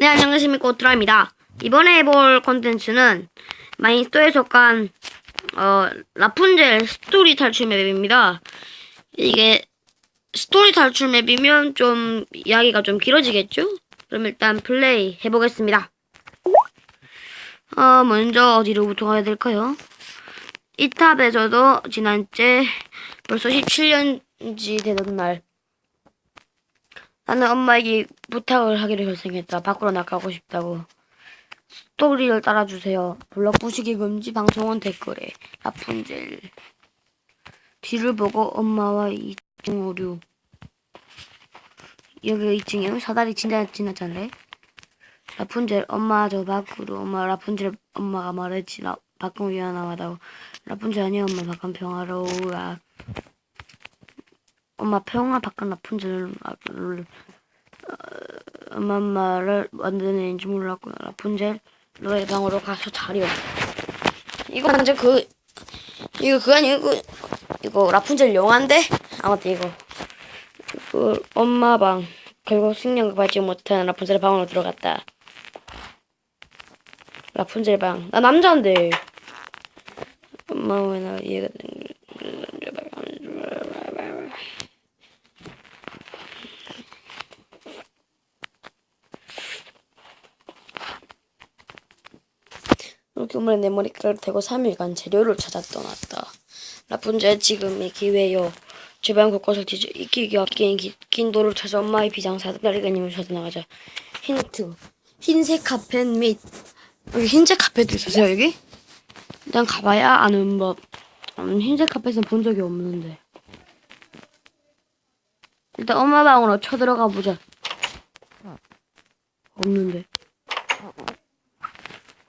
네, 안녕하십니까. 오트라입니다. 이번에 해볼 컨텐츠는 마인스토에 속한, 어, 라푼젤 스토리 탈출 맵입니다. 이게 스토리 탈출 맵이면 좀 이야기가 좀 길어지겠죠? 그럼 일단 플레이 해보겠습니다. 어, 먼저 어디로부터 가야 될까요? 이 탑에서도 지난주에 벌써 17년지 되던 날 나는 엄마에게 부탁을 하기로 결정했다. 밖으로 나가고 싶다고. 스토리를 따라주세요. 블럭 부시기 금지 방송은 댓글에. 라푼젤. 뒤를 보고 엄마와 2층 오류. 여기 2층에 사다리 진짜 지나잖래. 라푼젤 엄마 저 밖으로 엄마 라푼젤 엄마가 말했지 나 밖은 위험하다고 라푼젤 아니야 엄마 밖은 평화로우라 엄마 평화 밖은 라푼젤 아, 엄마 말을 만드는지 몰랐구나. 라푼젤 너의 방으로 가서 자려. 이거 완전 그 이거 그거 아니고 그, 이거 라푼젤 영화인데 아무튼 이거 그 엄마 방 결국 승령을 받지 못한 라푼젤 방으로 들어갔다. 라푼젤 방. 나 남자인데. 엄마 왜 나 이해가 되는 오면 내 머리카락을 대고 3일간 재료를 찾아 떠났다. 라푼젤 지금이 기회요. 주변 곳곳을 뒤져 익히기가 긴, 도를 찾아 엄마의 비장사 다리가님을 찾아 나가자. 힌트. 흰색 카펫 및 여기 흰색 카펫도 있으세요 여기? 일단 가봐야 아는 법. 음, 흰색 카펫은 본 적이 없는데. 일단 엄마 방으로 쳐들어가 보자. 없는데.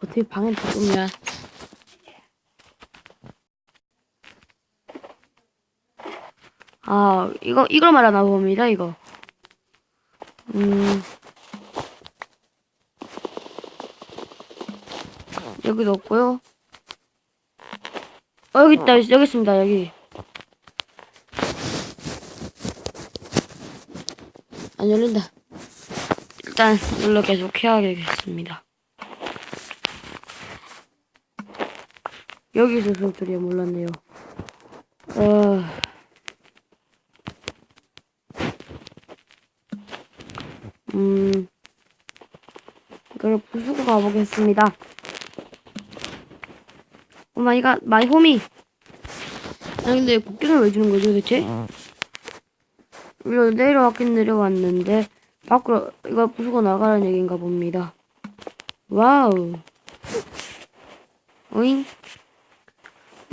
어떻게 방에 조금이야. 아, 이거, 이걸 말하나 봅니다, 이거. 음. 여기도 없고요. 어, 여기 있다, 여기 있습니다, 여기. 안 열린다. 일단, 눌러 계속 해야겠습니다. 여기 있을 줄이야 몰랐네요. 어... 음, 이걸 부수고 가보겠습니다. 오 마이 갓, 마이 호미. 아니 근데 곡괭을 왜 주는 거죠 대체? 이거 내려왔긴 내려왔는데 밖으로 이거 부수고 나가라는 얘기인가 봅니다. 와우. 오잉.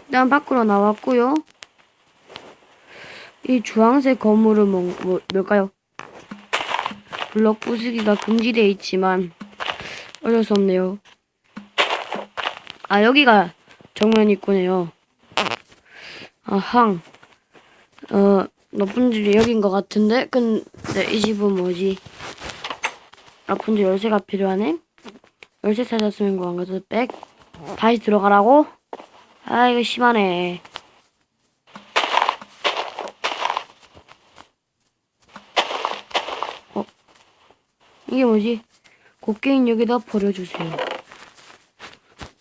일단 밖으로 나왔고요. 이 주황색 건물은 뭐, 뭐 뭘까요? 블럭 부수기가 금지되어 있지만 어쩔 수 없네요. 아 여기가 정면 입구네요. 아항. 어 라푼젤이 여긴 것 같은데 근데 이 집은 뭐지? 라푼젤 열쇠가 필요하네. 열쇠 찾았으면 그안 가서 백. 다시 들어가라고? 아 이거 심하네 어? 이게 뭐지? 곡괭이 여기다 버려주세요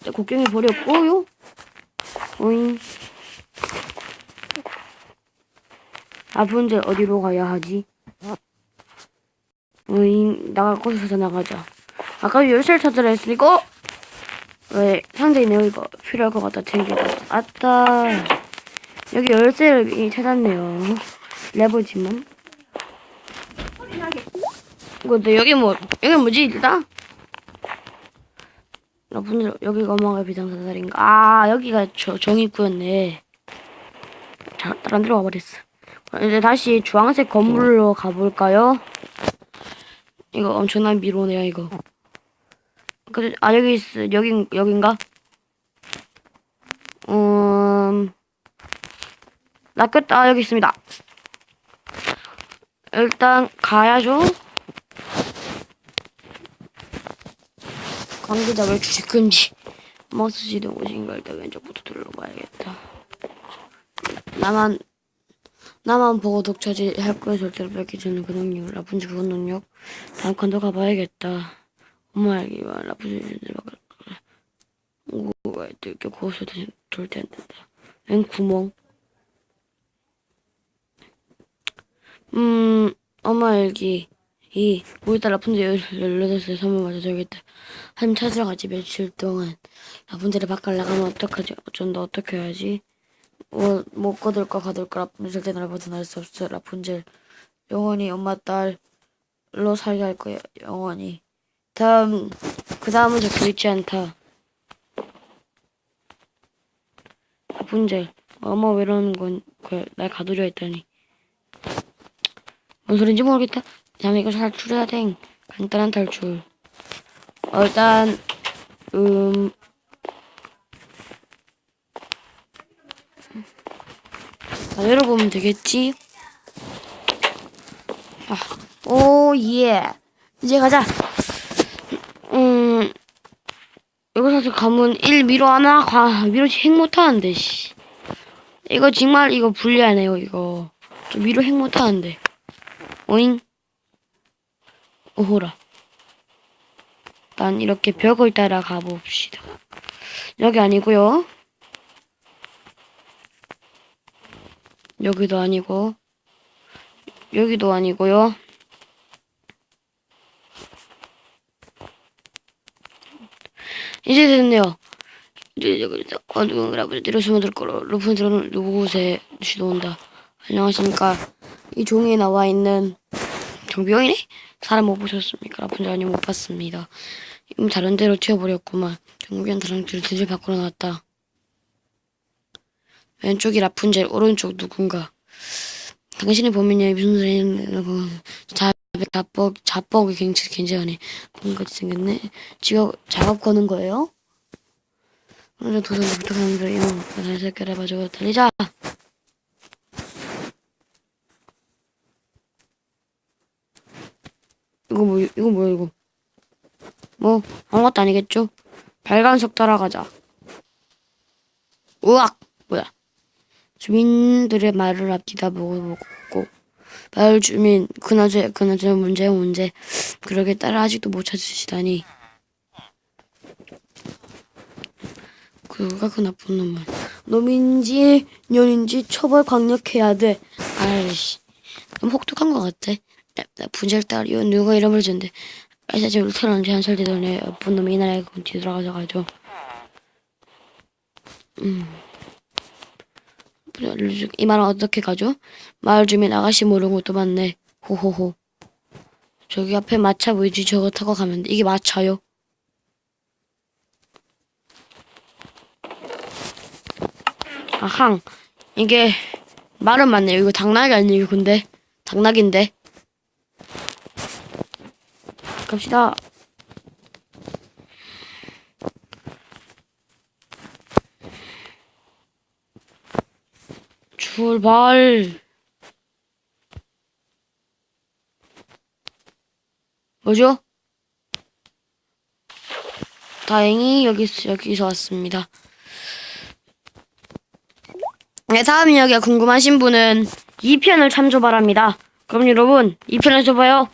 네, 곡괭이 버렸고요 오잉 라푼젤 어디로 가야 하지? 오잉 나갈 찾아 나가자 아까 열쇠를 찾으라 했으니까 어? 왜 상자에 있네요 이거 필요할 것 같다 챙겨다. 아따. 여기 열쇠를 찾았네요. 레버지만 근데 여기 뭐 여기 뭐지 일단? 라푼젤 여기가 엄마가 비상사살인가? 아 여기가 저 정입구였네. 자 다른 데로 가버렸어. 이제 다시 주황색 건물로 가볼까요? 이거 엄청난 미로네요 이거. 그, 아, 여기 있어. 여긴, 여긴가? 음, 나 끝, 아, 여기 있습니다. 일단, 가야죠. 관계자별 주식 금지. 머스지등 오신가 일단 왼쪽부터 둘러봐야겠다. 나만, 나만 보고 독차지 할 거야 절대로 뺏기지는 그 능력. 라푼지 그건 능력. 다음 칸도 가봐야겠다. 엄마 알기와 주제를 바꿀 우와 이렇게 고수 절 대안 된다 엔 구멍. 음 엄마 알기 이 우리딸 라푼젤 18살 선물 맞아줘야겠다. 하지만 찾으러 가지 며칠 동안. 라푼젤을 바깥 나가면 어떡하지? 어쩐다 어떻게 해야지? 뭐, 못 거둘까 가둘까 라푼젤 나를 벗어날 수 없어. 라푼젤 영원히 엄마 딸로 살게 할 거야 영원히. 다음 그 다음은 적혀 있지 않다 라푼젤 엄마 왜 이러는 건 거야 날 가두려 했다니. 뭔 소린지 모르겠다. 다음에 이거 탈출해야 돼. 간단한 탈출 어, 일단 음. 아, 열어보면 되겠지? 아, 오, 예. 이제 가자. 사실 가면 1 미로 하나, 가, 미로 핵 못하는데, 씨. 이거 정말, 이거 불리하네요, 이거. 저 미로 핵 못하는데. 오잉? 오호라. 일단 이렇게 벽을 따라 가봅시다. 여기 아니고요 여기도 아니고. 여기도 아니고요. 이제 됐네요. 이제 여기서 어두운 라브레디로 숨어들 거로 루프들은 누구곳에 시도 온다. 안녕하십니까. 이 종이에 나와 있는 정비용이네? 사람 못 보셨습니까? 라푼젤 아니 못 봤습니다. 이건 다른 데로 튀어버렸구만. 결국엔 다른 길을 드질 밖으로 나왔다. 왼쪽이 라푼젤, 오른쪽 누군가. 당신이 보면요 무슨 소리냐 고자 자뻑 자뻑이 굉장히 굉장하네 뭔가지 생겼네. 지가 작업 거는 거예요? 오늘 도전도 부탁하는데 이놈 잘 새끼를 해봐줘 달리자! 이거 뭐 이거 뭐야 이거? 뭐? 아무것도 아니겠죠? 발간석 따라가자. 우악! 뭐야? 주민들의 말을 앞뒤다 보고 마을 주민 그나저 그나저 문제 문제. 그러게 따라 아직도 못 찾으시다니. 그가 그 나쁜 놈만 놈인지 년인지 처벌 강력해야 돼. 아이씨. 너무 혹독한 것 같아. 나, 나 분절 딸이요. 누가 준대 아이씨 지금 울트라는 한살 되더니 나쁜 놈이 이 나라에 뒤돌아가서 가죠 이 말은 어떻게 가죠? 마을 주민 아가씨 모르는 것도 많네. 호호호. 저기 앞에 마차 보이지? 저거 타고 가면 돼. 이게 마차요. 아항. 이게 말은 맞네요. 이거 당나귀 아니에요, 근데. 당나귀인데. 갑시다. 출발. 뭐죠? 다행히 여기 여기서 왔습니다. 네, 다음 이야기가 궁금하신 분은 2편을 참조 바랍니다. 그럼 여러분 2편에서 봐요.